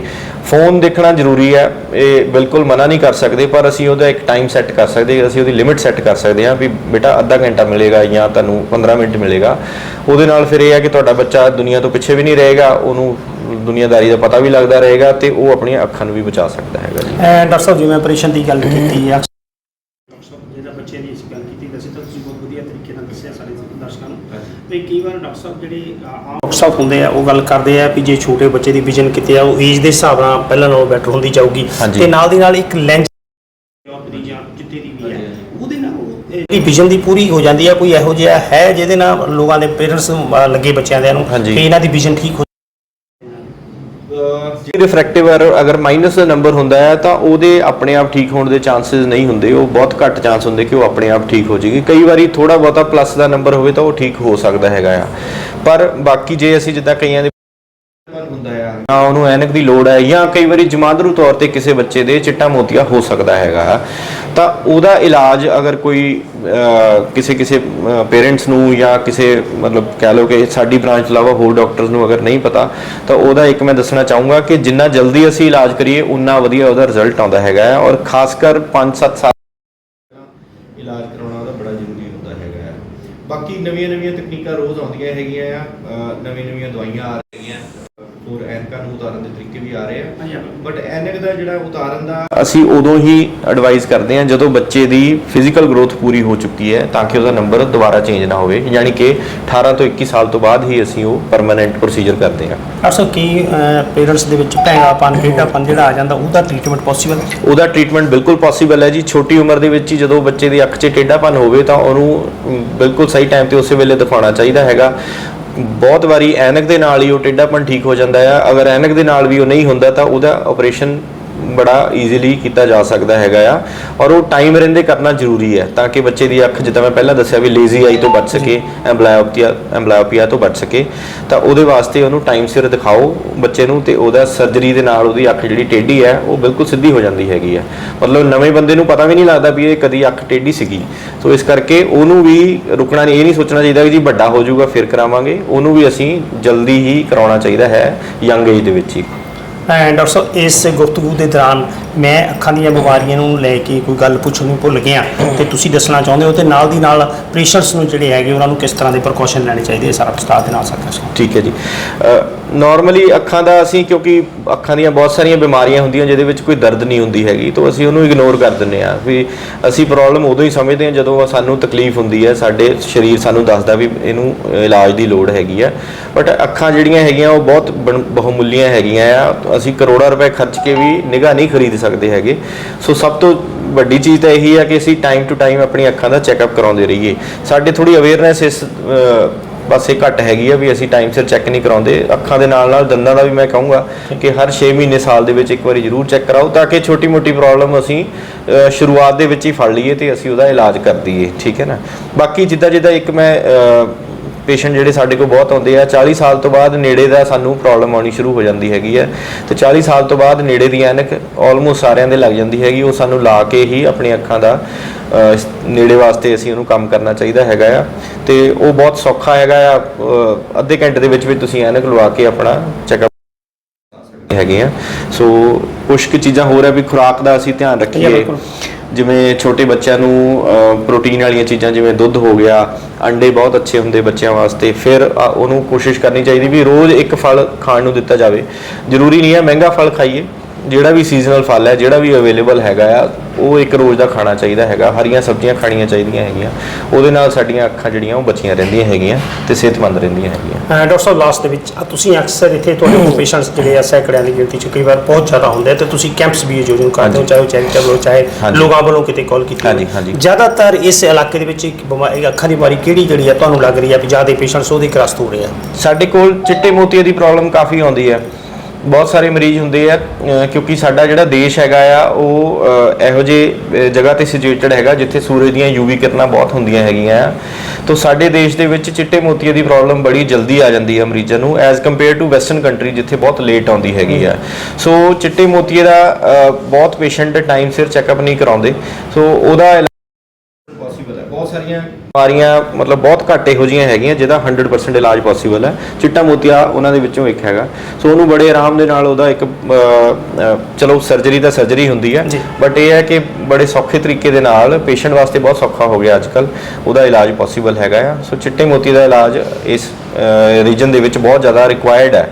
ਫੋਨ ਦੇਖਣਾ ਜ਼ਰੂਰੀ ਹੈ। ਇਹ ਬਿਲਕੁਲ ਮਨਾ ਨਹੀਂ ਕਰ ਸਕਦੇ, ਪਰ ਅਸੀਂ ਉਹਦਾ ਇੱਕ ਟਾਈਮ ਸੈੱਟ ਕਰ ਸਕਦੇ ਅਸੀਂ ਉਹਦੀ ਲਿਮਿਟ ਸੈੱਟ ਕਰ ਸਕਦੇ ਹਾਂ ਵੀ ਬੇਟਾ, ਅੱਧਾ ਘੰਟਾ ਮਿਲੇਗਾ ਜਾਂ ਤੁਹਾਨੂੰ 15 ਮਿੰਟ ਮਿਲੇਗਾ। ਉਹਦੇ ਨਾਲ ਫਿਰ ਇਹ ਹੈ ਕਿ ਤੁਹਾਡਾ ਬੱਚਾ ਦੁਨੀਆ ਤੋਂ ਪਿੱਛੇ ਵੀ ਨਹੀਂ ਰਹੇਗਾ। ਉਹਨੂੰ ਦੁਨੀਆਦਾਰੀ ਦਾ ਪਤਾ ਵੀ ਲੱਗਦਾ ਰਹੇਗਾ ਤੇ ਉਹ ਆਪਣੀਆਂ ਅੱਖਾਂ ਨੂੰ ਵੀ ਬਚਾ ਸਕਦਾ ਹੈਗਾ ਜੀ। ਐਂਡ ਡਾਕਟਰ ਸਾਹਿਬ ਜਿਵੇਂ ਆਪਰੇਸ਼ਨ ਦੀ ਗੱਲ ਕੀਤੀ ਹੈ ਡਾਕਟਰ ਸਾਹਿਬ ਜਿਹੜਾ ਬੱਚਿਆਂ ਦੀ ਅਸੀਂ ਗੱਲ ਕੀਤੀ ਵੈਸੇ ਤਾਂ ਤੁਸੀਂ ਬਹੁਤ ਵਧੀਆ ਤਰੀਕੇ ਨਾਲ ਦੱਸਿਆ ਸਾਡੇ ਦਰਸ਼ਕਾਂ ਨੂੰ। ਵੀ ਕਈ ਵਾਰ ਡਾਕਟਰ ਸਾਹਿਬ ਜਿਹੜੇ ਆਮ ਡਾਕਟਰ ਸਾਹਿਬ ਹੁੰਦੇ ਆ ਉਹ ਗੱਲ ਕਰਦੇ ਆ ਵੀ ਜੇ ਛੋਟੇ ਬੱਚੇ ਦੀ ਵਿਜ਼ਨ ਕਿਤੇ ਆ ਉਹ ਏਜ ਦੇ ਹਿਸਾਬ ਨਾਲ ਪਹਿਲਾਂ ਨਾਲੋਂ ਬੈਟਰ ਹੁੰਦੀ ਜਾਊਗੀ। ਹਾਂਜੀ। ਤੇ ਨਾਲ ਦੀ ਨਾਲ ਇੱਕ ਲੈਂਸ ਜੌਬ ਦੀ ਜਾਂ ਜਿੱਤੇ ਦੀ ਵੀ ਹੈ ਉਹਦੇ ਨਾਲ ਉਹ ਜਿਹੜੀ ਵਿਜ਼ਨ ਦੀ ਪੂਰੀ ਹੋ ਜਾਂਦੀ ਹੈ ਕੋਈ ਇਹੋ ਜਿਹਾ ਹੈ ਜਿਹਦੇ ਨਾਲ ਲੋਕਾਂ ਦੇ ਪੇਰੈਂਟਸ ਲੱਗੇ ਬੱਚਿਆਂ ਦੇ ਨੂੰ ਹਾਂਜੀ। ਵੀ ਇਹਨਾਂ ਦੀ ਵਿਜ਼ਨ ਠੀਕ ਹੋ ਰਿਫਰੈਕਟਿਵ ਐਰਰ ਅਗਰ ਮਾਈਨਸ ਦਾ ਨੰਬਰ ਹੁੰਦਾ ਹੈ, ਤਾਂ ਉਹਦੇ ਆਪਣੇ ਆਪ ਠੀਕ ਹੋਣ ਦੇ ਚਾਂਸਸ ਨਹੀਂ ਹੁੰਦੇ। ਉਹ ਬਹੁਤ ਘੱਟ ਚਾਂਸ ਹੁੰਦੇ ਕਿ ਉਹ ਆਪਣੇ ਆਪ ਠੀਕ ਹੋ ਜਾਏਗੀ। ਕਈ ਵਾਰੀ ਥੋੜਾ ਬਹੁਤਾ ਪਲੱਸ ਦਾ ਨੰਬਰ ਹੋਵੇ ਤਾਂ ਉਹ ਠੀਕ ਹੋ ਸਕਦਾ ਹੈਗਾ ਆ। ਪਰ ਬਾਕੀ ਜੇ ਅਸੀਂ ਜਿੱਦਾਂ ਕਈਆਂ ਦੇ ਹੁੰਦਾ ਆ, ਜਾਂ ਉਹਨੂੰ ਐਨਕ ਦੀ ਲੋੜ ਹੈ, ਜਾਂ ਕਈ ਵਾਰੀ ਜਮਾਂਦਰੂ ਤੌਰ ਤੇ ਕਿਸੇ ਬੱਚੇ ਦੇ ਚਿੱਟਾ ਮੋਤੀਆ ਹੋ ਸਕਦਾ ਹੈਗਾ। ਤਾਂ ਉਹਦਾ ਇਲਾਜ ਅਗਰ ਕੋਈ ਕਿਸੇ ਕਿਸੇ ਪੇਰੈਂਟਸ ਨੂੰ ਜਾਂ ਕਿਸੇ, ਮਤਲਬ ਕਹਿ ਲਓ ਕਿ ਸਾਡੀ ਬ੍ਰਾਂਚ ਇਲਾਵਾ ਹੋਰ ਡਾਕਟਰਸ ਨੂੰ ਅਗਰ ਨਹੀਂ ਪਤਾ, ਤਾਂ ਉਹਦਾ ਇੱਕ ਮੈਂ ਦੱਸਣਾ ਚਾਹੂੰਗਾ ਕਿ ਜਿੰਨਾ ਜਲਦੀ ਅਸੀਂ ਇਲਾਜ ਕਰੀਏ, ਉਨਾ ਵਧੀਆ ਉਹਦਾ ਰਿਜ਼ਲਟ ਆਉਂਦਾ ਹੈਗਾ ਹੈ ਔਰ ਖਾਸ ਕਰ 5-7 ਸਾਲ ਇਲਾਜ ਕਰਾਉਣਾ ਉਹਦਾ ਬੜਾ ਜ਼ਰੂਰੀ ਹੁੰਦਾ ਹੈਗਾ ਹੈ। ਬਾਕੀ ਨਵੀਆਂ ਨਵੀਆਂ ਤਕਨੀਕਾਂ ਰੋਜ਼ ਆਉਂਦੀਆਂ ਹੈਗੀਆਂ ਆ ਨਵੀਆਂ ਨਵੀਆਂ ਦਵਾਈਆਂ ਆ ਰਹੀਆਂ। ਹੋਰ ਐਨਕਾਂ ਨੂੰ ਉਤਾਰਨ ਦੇ ਤਰੀਕੇ ਵੀ ਆ ਰਹੇ ਆ। ਬਟ ਐਨਕ ਦਾ ਜਿਹੜਾ ਉਤਾਰਨ ਦਾ ਅਸੀਂ ਉਦੋਂ ਹੀ ਐਡਵਾਈਸ ਕਰਦੇ ਹਾਂ ਜਦੋਂ ਬੱਚੇ ਦੀ ਫਿਜ਼ੀਕਲ ਗਰੋਥ ਪੂਰੀ ਹੋ ਚੁੱਕੀ ਹੈ ਤਾਂ ਕਿ ਉਹਦਾ ਨੰਬਰ ਦੁਬਾਰਾ ਚੇਂਜ ਨਾ ਹੋਵੇ। ਯਾਨੀ ਕਿ 18 ਤੋਂ 21 ਸਾਲ ਤੋਂ ਬਾਅਦ ਹੀ ਅਸੀਂ ਉਹ ਪਰਮਨੈਂਟ ਪ੍ਰੋਸੀਜਰ ਕਰਦੇ ਹਾਂ। ਡਾਕਟਰ ਸਾਹਿਬ ਕੀ ਪੇਰੈਂਟਸ ਦੇ ਵਿੱਚ ਭੈਂਗਾਪਨ ਖੇਡਾਪਨ ਜਿਹੜਾ ਆ ਜਾਂਦਾ ਉਹਦਾ ਟ੍ਰੀਟਮੈਂਟ ਪੋਸੀਬਲ ਉਹਦਾ ਟ੍ਰੀਟਮੈਂਟ ਬਿਲਕੁਲ ਪੋਸੀਬਲ ਹੈ ਜੀ। ਛੋਟੀ ਉਮਰ ਦੇ ਵਿੱਚ ਹੀ ਜਦੋਂ ਬੱਚੇ ਦੀ ਅੱਖ 'ਚ ਟੇਢਾਪਨ ਹੋਵੇ ਤਾਂ ਉਹਨੂੰ ਬਿਲਕੁਲ ਸਹੀ ਟਾਈਮ ਤੇ ਉਸੇ ਵੇਲੇ ਦਿਖਾਉਣਾ ਚਾਹੀਦਾ ਹੈਗਾ। ਬਹੁਤ ਵਾਰੀ ਐਨਕ ਦੇ ਨਾਲ ਹੀ ਉਹ ਟੇਢਾਪਨ ਠੀਕ ਹੋ ਜਾਂਦਾ ਆ। ਅਗਰ ਐਨਕ ਦੇ ਨਾਲ ਵੀ ਉਹ ਨਹੀਂ ਹੁੰਦਾ ਤਾਂ ਉਹਦਾ ਆਪਰੇਸ਼ਨ ਬੜਾ ਈਜ਼ੀਲੀ ਕੀਤਾ ਜਾ ਸਕਦਾ ਹੈਗਾ ਆ। ਔਰ ਉਹ ਟਾਈਮ ਰਹਿੰਦੇ ਕਰਨਾ ਜ਼ਰੂਰੀ ਹੈ ਤਾਂ ਕਿ ਬੱਚੇ ਦੀ ਅੱਖ ਜਿੱਦਾਂ ਮੈਂ ਪਹਿਲਾਂ ਦੱਸਿਆ ਵੀ ਲੇਜ਼ੀ ਆਈ ਤੋਂ ਬਚ ਸਕੇ ਐਂਬਲਾਇਓਪੀਆ ਐਂਬਲਾਇਓਪੀਆ ਤੋਂ ਬਚ ਸਕੇ ਤਾਂ ਉਹਦੇ ਵਾਸਤੇ ਉਹਨੂੰ ਟਾਈਮ ਸਿਰ ਦਿਖਾਓ ਬੱਚੇ ਨੂੰ ਤੇ ਉਹਦਾ ਸਰਜਰੀ ਦੇ ਨਾਲ ਉਹਦੀ ਅੱਖ ਜਿਹੜੀ ਟੇਢੀ ਹੈ ਉਹ ਬਿਲਕੁਲ ਸਿੱਧੀ ਹੋ ਜਾਂਦੀ ਹੈਗੀ ਹੈ। ਮਤਲਬ ਨਵੇਂ ਬੰਦੇ ਨੂੰ ਪਤਾ ਵੀ ਨਹੀਂ ਲੱਗਦਾ ਵੀ ਇਹ ਕਦੀ ਅੱਖ ਟੇਢੀ ਸੀਗੀ। ਸੋ ਇਸ ਕਰਕੇ ਉਹਨੂੰ ਵੀ ਰੁਕਣਾ ਨਹੀਂ ਇਹ ਨਹੀਂ ਸੋਚਣਾ ਚਾਹੀਦਾ ਕਿ ਜੀ ਵੱਡਾ ਹੋ ਜਾਊਗਾ ਫਿਰ ਕਰਾਵਾਂਗੇ। ਉਹਨੂੰ ਵੀ ਅਸੀਂ ਜਲਦੀ ਹੀ ਕਰਾਉਣਾ ਚਾਹੀਦਾ ਹੈ ਯੰਗ ਏਜ ਦੇ ਵਿੱਚ ਹੀ। ਡਾਕਟਰ ਸਾਹਿਬ, ਇਸ ਗੁਫ਼ਤਗੂ ਦੇ ਦੌਰਾਨ ਮੈਂ ਅੱਖਾਂ ਦੀਆਂ ਬਿਮਾਰੀਆਂ ਨੂੰ ਲੈ ਕੇ ਕੋਈ ਗੱਲ ਪੁੱਛਣ ਨੂੰ ਭੁੱਲ ਗਿਆ ਤੇ ਤੁਸੀਂ ਦੱਸਣਾ ਚਾਹੁੰਦੇ ਹੋ ਤੇ ਨਾਲ ਦੀ ਨਾਲ ਪੇਸ਼ੈਂਟਸ ਨੂੰ ਜਿਹੜੇ ਹੈਗੇ, ਉਹਨਾਂ ਨੂੰ ਕਿਸ ਤਰ੍ਹਾਂ ਦੇ ਪ੍ਰੀਕਾਸ਼ਨ ਲੈਣੇ ਚਾਹੀਦੇ ਇਹ ਸਾਰਾ ਵਿਸਤਾਰ ਦੇ ਨਾਲ ਸਕਦਾ ਠੀਕ ਹੈ ਜੀ। ਨਾਰਮਲੀ ਅੱਖਾਂ ਦਾ ਅਸੀਂ, ਕਿਉਂਕਿ ਅੱਖਾਂ ਦੀਆਂ ਬਹੁਤ ਸਾਰੀਆਂ ਬਿਮਾਰੀਆਂ ਹੁੰਦੀਆਂ, ਜਿਹਦੇ ਵਿੱਚ ਕੋਈ ਦਰਦ ਨਹੀਂ ਹੁੰਦੀ ਹੈਗੀ, ਤਾਂ ਅਸੀਂ ਉਹਨੂੰ ਇਗਨੋਰ ਕਰ ਦਿੰਦੇ ਆ ਵੀ ਅਸੀਂ ਪ੍ਰੋਬਲਮ ਉਦੋਂ ਹੀ ਸਮਝਦੇ ਹਾਂ ਜਦੋਂ ਸਾਨੂੰ ਤਕਲੀਫ ਹੁੰਦੀ ਹੈ, ਸਾਡੇ ਸਰੀਰ ਸਾਨੂੰ ਦੱਸਦਾ ਵੀ ਇਹਨੂੰ ਇਲਾਜ ਦੀ ਲੋੜ ਹੈਗੀ ਆ। ਬਟ ਅੱਖਾਂ ਜਿਹੜੀਆਂ ਹੈਗੀਆਂ, ਉਹ ਬਹੁਤ ਬਣ- ਬਹੁਮੁੱਲੀਆਂ ਹੈਗੀਆਂ ਆ। ਅਸੀਂ ਕਰੋੜਾਂ ਰੁਪਏ ਖਰਚ ਕੇ ਵੀ ਨਿਗਾਹ ਨਹੀਂ ਖਰੀਦ ਸਕਦੇ ਹੈਗੇ। ਸੋ ਸਭ ਤੋਂ ਵੱਡੀ ਚੀਜ਼ ਤਾਂ ਇਹੀ ਹੈ ਕਿ ਅਸੀਂ ਟਾਈਮ ਟੂ ਟਾਈਮ ਆਪਣੀ ਅੱਖਾਂ ਦਾ ਚੈੱਕਅਪ ਕਰਾਉਂਦੇ ਰਹੀਏ। ਸਾਡੇ ਥੋੜੀ ਅਵੇਅਰਨੈਸ ਇਸ ਬਸ ਇਹ ਘੱਟ ਹੈਗੀ ਆ ਵੀ ਅਸੀਂ ਟਾਈਮ ਸਿਰ ਚੈੱਕ ਨਹੀਂ ਕਰਾਉਂਦੇ। ਅੱਖਾਂ ਦੇ ਨਾਲ ਨਾਲ ਦੰਦਾਂ ਦਾ ਵੀ ਮੈਂ ਕਹੂੰਗਾ ਕਿ ਹਰ 6 ਮਹੀਨੇ ਸਾਲ ਦੇ ਵਿੱਚ ਇੱਕ ਵਾਰੀ ਜ਼ਰੂਰ ਚੈੱਕ ਕਰਾਓ ਤਾਂ ਕਿ ਛੋਟੀ-ਮੋਟੀ ਪ੍ਰੋਬਲਮ ਅਸੀਂ ਸ਼ੁਰੂਆਤ ਦੇ ਵਿੱਚ ਹੀ ਫੜ ਲਈਏ ਤੇ ਅਸੀਂ ਉਹਦਾ ਇਲਾਜ ਕਰ ਦਈਏ। ਠੀਕ ਹੈ ਨਾ? ਬਾਕੀ ਜਿੱਦਾਂ ਜਿੱਦਾਂ ਇੱਕ ਮੈਂ ਪੇਸ਼ੈਂਟ ਜਿਹੜੇ ਸਾਡੇ ਕੋਲ ਬਹੁਤ ਆਉਂਦੇ ਆ 40 ਸਾਲ ਤੋਂ ਬਾਅਦ ਨੇੜੇ ਦਾ ਸਾਨੂੰ ਪ੍ਰੋਬਲਮ ਆਉਣੀ ਸ਼ੁਰੂ ਹੋ ਜਾਂਦੀ ਹੈਗੀ ਹੈ। ਤੇ 40 ਸਾਲ ਤੋਂ ਬਾਅਦ ਨੇੜੇ ਦੀ ਐਨਕ ਆਲਮੋਸਟ ਸਾਰਿਆਂ ਦੇ ਲੱਗ ਜਾਂਦੀ ਹੈਗੀ, ਉਹ ਸਾਨੂੰ ਲਾ ਕੇ ਹੀ ਆਪਣੀ ਅੱਖਾਂ ਦਾ ਨੇੜੇ ਵਾਸਤੇ ਅਸੀਂ ਉਹਨੂੰ ਕੰਮ ਕਰਨਾ ਚਾਹੀਦਾ ਹੈਗਾ ਆ। ਤੇ ਉਹ ਬਹੁਤ ਸੌਖਾ ਹੈਗਾ ਆ ਅੱਧੇ ਘੰਟੇ ਦੇ ਵਿੱਚ ਵੀ ਤੁਸੀਂ ਐਨਕ ਲਵਾ ਕੇ ਆਪਣਾ ਚੈੱਕਅਪ ਹੈਗੇ ਆ। ਸੋ ਕੁਝ ਕੁ ਚੀਜ਼ਾਂ ਹੋਰ ਹੈ ਵੀ ਖੁਰਾਕ ਦਾ ਅਸੀਂ ਧਿਆਨ ਰੱਖੀਏ। ਜਿਵੇਂ ਛੋਟੇ ਬੱਚਿਆਂ ਨੂੰ ਪ੍ਰੋਟੀਨ ਵਾਲੀਆਂ ਚੀਜ਼ਾਂ ਜਿਵੇਂ ਦੁੱਧ ਹੋ ਗਿਆ ਅੰਡੇ ਬਹੁਤ ਅੱਛੇ ਹੁੰਦੇ ਬੱਚਿਆਂ ਵਾਸਤੇ। ਫਿਰ ਉਹਨੂੰ ਕੋਸ਼ਿਸ਼ ਕਰਨੀ ਚਾਹੀਦੀ ਵੀ ਰੋਜ਼ ਇੱਕ ਫਲ ਖਾਣ ਨੂੰ ਦਿੱਤਾ ਜਾਵੇ। ਜ਼ਰੂਰੀ ਨਹੀਂ ਹੈ ਮਹਿੰਗਾ ਫਲ ਖਾਈਏ। ਜਿਹੜਾ ਵੀ ਸੀਜ਼ਨਲ ਫਲ ਹੈ ਜਿਹੜਾ ਵੀ ਅਵੇਲੇਬਲ ਹੈਗਾ ਆ ਉਹ ਇੱਕ ਰੋਜ਼ ਦਾ ਖਾਣਾ ਚਾਹੀਦਾ ਹੈਗਾ ਹਰੀਆਂ ਸਬਜ਼ੀਆਂ ਖਾਣੀਆਂ ਚਾਹੀਦੀਆਂ ਹੈਗੀਆਂ ਉਹਦੇ ਨਾਲ ਸਾਡੀਆਂ ਅੱਖਾਂ ਜਿਹੜੀਆਂ ਉਹ ਬਚੀਆਂ ਰਹਿੰਦੀਆਂ ਹੈਗੀਆਂ ਤੇ ਸਿਹਤਮੰਦ ਰਹਿੰਦੀਆਂ ਹੈਗੀਆਂ ਡਾਕਟਰ ਸਾਹਿਬ ਲਾਸਟ ਦੇ ਵਿੱਚ ਤੁਸੀਂ ਅਕਸਰ ਇੱਥੇ ਤੁਹਾਡੇ ਪੇਸ਼ੈਂਟਸ ਜਿਹੜੇ ਆ ਸੈਂਕੜਿਆਂ ਦੀ ਗਿਣਤੀ ਚ ਕਈ ਵਾਰ ਬਹੁਤ ਜ਼ਿਆਦਾ ਹੁੰਦੇ ਆ ਤੇ ਤੁਸੀਂ ਕੈਂਪਸ ਵੀ ਆਯੋਜਨ ਕਰਦੇ ਹੋ। ਚਾਹੇ ਚੈਰੀਟੇਬਲ ਹੋ ਚਾਹੇ। ਲੋਕਾਂ ਵੱਲੋਂ ਕਿਤੇ ਕਾਲ ਕੀਤੀ। ਜ਼ਿਆਦਾਤਰ ਇਸ ਇਲਾਕੇ ਦੇ ਵਿੱਚ ਇੱਕ ਬਿਮਾਰੀ ਅੱਖਾਂ ਦੀ ਬਿਮਾਰੀ ਕਿਹੜੀ ਕਿਹੜੀ ਆ ਤੁਹਾਨੂੰ ਲੱਗ ਰਹੀ ਆ ਵੀ ਜ਼ਿਆਦਾ ਪੇਸ਼ੈਂਟਸ ਉਹਦੀ ਗ੍ਰਸਤ ਹੋ ਰਹੇ ਆ ਸਾਡੇ ਕੋਲ ਚਿੱਟੇ ਮੋਤੀਏ ਦੀ ਪ੍ਰੋਬਲਮ ਕਾਫੀ ਆਉਂਦੀ ਹੈ ਬਹੁਤ ਸਾਰੇ ਮਰੀਜ਼ ਹੁੰਦੇ ਆ ਕਿਉਂਕਿ ਸਾਡਾ ਜਿਹੜਾ ਦੇਸ਼ ਹੈਗਾ ਆ, ਉਹ ਇਹੋ ਜਿਹੇ ਜਗ੍ਹਾ ਤੇ ਸਿਚੁਏਟਡ ਹੈਗਾ, ਜਿੱਥੇ ਸੂਰਜ ਦੀਆਂ ਯੂਵੀ ਕਿਰਨਾਂ ਬਹੁਤ ਹੁੰਦੀਆਂ ਹੈਗੀਆਂ। ਆ ਤੋਂ ਸਾਡੇ ਦੇਸ਼ ਦੇ ਵਿੱਚ ਚਿੱਟੇ ਮੋਤੀਏ ਦੀ ਪ੍ਰੋਬਲਮ ਬੜੀ ਜਲਦੀ ਆ ਜਾਂਦੀ ਹੈ ਮਰੀਜ਼ਾਂ ਨੂੰ as compare to western country ਜਿੱਥੇ ਬਹੁਤ ਲੇਟ ਆਉਂਦੀ ਹੈਗੀ ਆ। ਸੋ ਚਿੱਟੇ ਮੋਤੀਏ ਦਾ ਬਹੁਤ ਪੇਸ਼ੈਂਟ ਟਾਈਮ ਸਿਰ ਚੈੱਕਅਪ ਨਹੀਂ ਕਰਾਉਂਦੇ। ਸੋ ਉਹਦਾ ਪੋਸੀਬਲ ਸਾਰੀਆਂ ਬਿਮਾਰੀਆਂ ਮਤਲਬ ਬਹੁਤ ਘੱਟ ਇਹੋ ਜਿਹੀਆਂ ਹੈਗੀਆਂ ਜਿਹਦਾ 100% ਇਲਾਜ ਪੋਸੀਬਲ ਹੈ। ਚਿੱਟਾ ਮੋਤੀਆ ਉਹਨਾਂ ਦੇ ਵਿੱਚੋਂ ਇੱਕ ਹੈਗਾ। ਸੋ ਉਹਨੂੰ ਬੜੇ ਆਰਾਮ ਦੇ ਨਾਲ ਉਹਦਾ ਇੱਕ ਚਲੋ ਸਰਜਰੀ ਤਾਂ ਸਰਜਰੀ ਹੁੰਦੀ ਹੈ। ਬਟ ਇਹ ਹੈ ਕਿ ਬੜੇ ਸੌਖੇ ਤਰੀਕੇ ਦੇ ਨਾਲ ਪੇਸ਼ੈਂਟ ਵਾਸਤੇ ਬਹੁਤ ਸੌਖਾ ਹੋ ਗਿਆ ਅੱਜਕੱਲ ਉਹਦਾ ਇਲਾਜ ਪੋਸੀਬਲ ਹੈਗਾ ਆ। ਸੋ ਚਿੱਟੇ ਮੋਤੀ ਦਾ ਇਲਾਜ ਇਸ ਰੀਜਨ ਦੇ ਵਿੱਚ ਬਹੁਤ ਜ਼ਿਆਦਾ ਰਿਕੁਆਇਰਡ ਹੈ।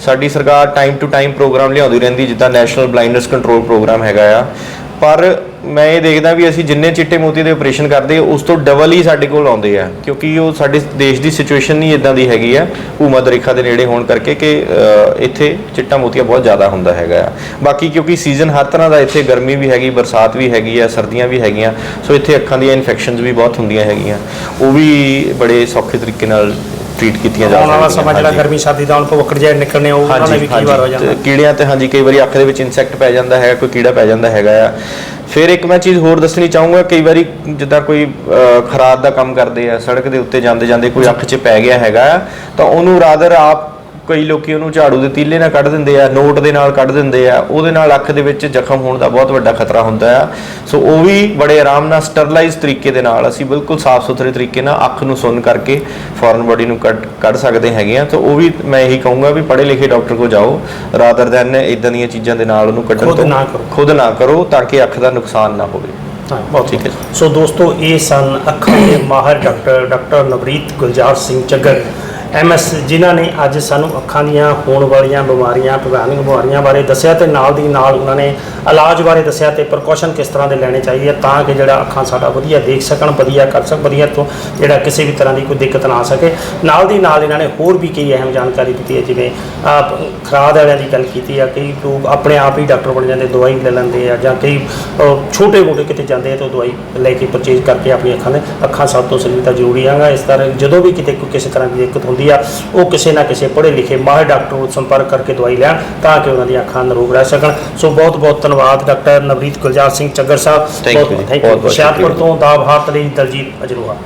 ਸਾਡੀ ਸਰਕਾਰ ਟਾਈਮ ਟੂ ਟਾਈਮ ਪ੍ਰੋਗਰਾਮ ਲਿਆਉਂਦੀ ਰਹਿੰਦੀ ਜਿੱਦਾਂ ਨੈਸ਼ਨਲ ਬਲਾਈਂਡਨੈਸ ਕੰਟਰੋਲ ਪ੍ਰੋਗਰਾਮ ਹੈਗਾ ਆ। ਪਰ ਮੈਂ ਇਹ ਦੇਖਦਾ ਵੀ ਅਸੀਂ ਜਿੰਨੇ ਚਿੱਟੇ ਮੋਤੀ ਦੇ ਆਪਰੇਸ਼ਨ ਕਰਦੇ, ਉਸ ਤੋਂ ਡਬਲ ਹੀ ਸਾਡੇ ਕੋਲ ਆਉਂਦੇ ਆ। ਕਿਉਂਕਿ ਉਹ ਸਾਡੇ ਦੇਸ਼ ਦੀ ਸਿਚੁਏਸ਼ਨ ਨਹੀਂ ਇਦਾਂ ਦੀ ਹੈਗੀ ਆ ਭੂਮਧ ਰੇਖਾ ਦੇ ਨੇੜੇ ਹੋਣ ਕਰਕੇ ਕਿ ਇੱਥੇ ਚਿੱਟਾ ਮੋਤੀਆ ਬਹੁਤ ਜ਼ਿਆਦਾ ਹੁੰਦਾ ਹੈਗਾ ਆ। ਬਾਕੀ ਕਿਉਂਕਿ ਸੀਜ਼ਨ ਹਰ ਤਰ੍ਹਾਂ ਦਾ ਇੱਥੇ ਗਰਮੀ ਵੀ ਹੈਗੀ, ਬਰਸਾਤ ਵੀ ਹੈਗੀ ਆ, ਸਰਦੀਆਂ ਵੀ ਹੈਗੀਆਂ, ਸੋ ਇੱਥੇ ਅੱਖਾਂ ਦੀਆਂ ਇਨਫੈਕਸ਼ਨਸ ਵੀ ਬਹੁਤ ਹੁੰਦੀਆਂ ਹੈਗੀਆਂ। ਉਹ ਵੀ ਬੜੇ ਸੌਖੇ ਤਰੀਕੇ ਨਾਲ ਟ੍ਰੀਟ ਕੀਤੀਆਂ ਜਾ ਆਉਣ ਵਾਲਾ ਸਕਦੀਆਂ ਸਮਾਂ ਜਿਹੜਾ ਹਾਂਜੀ। ਗਰਮੀ ਸਰਦੀ ਦਾ ਹੁਣ ਭਵੱਕੜ ਜਿਹਾ ਨਿਕਲਣੇ ਉਹ ਉਹਨਾਂ ਨੇ ਵੀ ਕਈ ਵਾਰ ਹੋ ਤੇ ਜਾਂਦਾ ਕੀੜਿਆਂ ਤੇ ਹਾਂਜੀ ਕਈ ਵਾਰੀ ਅੱਖ ਦੇ ਵਿੱਚ ਇਨਸੈਕਟ ਪੈ ਜਾਂਦਾ ਹੈ ਕੋਈ ਕੀੜਾ ਪੈ ਜਾਂਦਾ ਹੈਗਾ ਆ। ਫਿਰ ਇੱਕ ਮੈਂ ਚੀਜ਼ ਹੋਰ ਦੱਸਣੀ ਚਾਹੂੰਗਾ ਕਈ ਵਾਰੀ ਜਿੱਦਾਂ ਕੋਈ ਅਹ, ਖਰਾਦ ਦਾ ਕੰਮ ਕਰਦੇ ਆ ਸੜਕ ਦੇ ਉੱਤੇ ਜਾਂਦੇ ਜਾਂਦੇ ਕੋਈ ਅੱਖ 'ਚ ਪੈ ਗਿਆ ਹੈਗਾ ਆ ਤਾਂ ਉਹਨੂੰ ਰਾਦਰ ਆਪ ਕਈ ਲੋਕੀ ਉਹਨੂੰ ਝਾੜੂ ਦੇ ਤੀਲੇ ਨਾਲ ਕੱਢ ਦਿੰਦੇ ਆ ਨੋਟ ਦੇ ਨਾਲ ਕੱਢ ਦਿੰਦੇ ਆ ਉਹਦੇ ਨਾਲ ਅੱਖ ਦੇ ਵਿੱਚ ਜ਼ਖਮ ਹੋਣ ਦਾ ਬਹੁਤ ਵੱਡਾ ਖਤਰਾ ਹੁੰਦਾ ਆ। ਸੋ ਉਹ ਵੀ ਬੜੇ ਆਰਾਮ ਨਾਲ ਸਟਰਲਾਈਜ਼ ਤਰੀਕੇ ਦੇ ਨਾਲ ਅਸੀਂ ਬਿਲਕੁਲ ਸਾਫ਼ ਸੁਥਰੇ ਤਰੀਕੇ ਨਾਲ ਅੱਖ ਨੂੰ ਸੁੰਨ ਕਰਕੇ ਫੋਰਨ ਬੋਡੀ ਨੂੰ ਕੱਢ ਸਕਦੇ ਹੈਗੇ ਆ। ਤਾਂ ਉਹ ਵੀ ਮੈਂ ਇਹੀ ਕਹੂੰਗਾ ਵੀ ਪੜ੍ਹੇ ਲਿਖੇ ਡਾਕਟਰ ਕੋਲ ਜਾਓ ਰਾਦਰ ਦੈਨ ਇਦਾਂ ਦੀਆਂ ਚੀਜ਼ਾਂ ਦੇ ਨਾਲ ਉਹਨੂੰ ਕੱਢਣ ਤੋਂ ਨਾ ਕਰੋ। ਖੁਦ ਨਾ ਕਰੋ ਤਾਂ ਕਿ ਅੱਖ ਦਾ ਨੁਕਸਾਨ ਨਾ ਹੋਵੇ। ਬਹੁਤ ਠੀਕ ਹੈ ਸੋ ਦੋਸਤੋ ਇਹ ਸਨ ਅੱਖਾਂ ਦੇ ਮਾਹਰ doctor doctor Navreet Gulzar Singh Chaggar MS ਜਿਨ੍ਹਾਂ ਨੇ ਅੱਜ ਸਾਨੂੰ ਅੱਖਾਂ ਦੀਆਂ ਹੋਣ ਵਾਲੀਆਂ ਬਿਮਾਰੀਆਂ, ਭਿਆਨਕ ਬਿਮਾਰੀਆਂ ਬਾਰੇ ਦੱਸਿਆ ਤੇ ਨਾਲ ਦੀ ਨਾਲ ਉਹਨਾਂ ਨੇ ਇਲਾਜ ਬਾਰੇ ਦੱਸਿਆ ਤੇ ਪ੍ਰੀਕਾਸ਼ਨ ਕਿਸ ਤਰ੍ਹਾਂ ਦੇ ਲੈਣੇ ਚਾਹੀਦੇ ਆ ਤਾਂ ਕਿ ਜਿਹੜਾ ਅੱਖਾਂ ਸਾਡਾ ਵਧੀਆ ਦੇਖ ਸਕਣ, ਵਧੀਆ ਕਰ ਸਕਣ, ਵਧੀਆ ਤੋਂ ਜਿਹੜਾ ਕਿਸੇ ਵੀ ਤਰ੍ਹਾਂ ਦੀ ਕੋਈ ਦਿੱਕਤ ਨਾ ਆ ਸਕੇ। ਨਾਲ ਦੀ ਨਾਲ ਇਹਨਾਂ ਨੇ ਹੋਰ ਵੀ ਕਈ ਅਹਿਮ ਜਾਣਕਾਰੀ ਦਿੱਤੀ ਹੈ, ਜਿਵੇਂ ਆਪ ਖਰਾਦ ਵਾਲਿਆਂ ਦੀ ਗੱਲ ਕੀਤੀ ਆ, ਕਈ ਲੋਕ ਆਪਣੇ ਆਪ ਹੀ ਡਾਕਟਰ ਬਣ ਜਾਂਦੇ, ਦਵਾਈ ਲੈ ਲੈਂਦੇ ਆ ਜਾਂ ਕਈ ਛੋਟੇ ਮੋਟੇ ਕਿਤੇ ਜਾਂਦੇ ਆ ਤਾਂ ਉਹ ਦਵਾਈ ਲੈ ਕੇ ਪਰਚੇਜ਼ ਕਰਕੇ ਆਪਣੀ ਅੱਖਾਂ ਦੇ, ਅੱਖਾਂ ਸਭ ਤੋਂ ਸਰੀਰ ਦਾ ਜ਼ਰੂਰੀ ਹੈਗਾ ਇਸ ਤਰ੍ਹਾਂ ਜਦੋਂ ਵੀ ਕਿਤੇ ਕੋਈ ਕਿਸੇ ਤਰ੍ਹਾਂ ਦੀ ਦਿੱਕਤ ਹੁੰਦੀ ਆ, ਉਹ ਕਿਸੇ ਨਾ ਕਿਸੇ ਪੜ੍ਹੇ ਲਿਖੇ ਮਾਹਰ ਡਾਕਟਰ ਨੂੰ ਸੰਪਰਕ ਕਰਕੇ ਦਵਾਈ ਲੈਣ ਤਾਂ ਕਿ ਉਹਨਾਂ ਦੀਆਂ ਅੱਖਾਂ ਨਿਰੋਗ ਰਹਿ ਸਕਣ। ਸੋ ਬਹੁਤ ਬਹੁਤ ਧੰਨਵਾਦ doctor Navreet Gulzar Singh Chaggar Sahib Thank you ਜੀ, ਥੈਂਕ ਬਹੁਤ ਯੂ ਬਹੁਤ ਹੁਸ਼ਿਆਰਪੁਰ। ਤੋਂ ਦਾ ਭਾਰਤ ਲਈ ਦਲਜੀਤ ਅਜਰੋਹਾ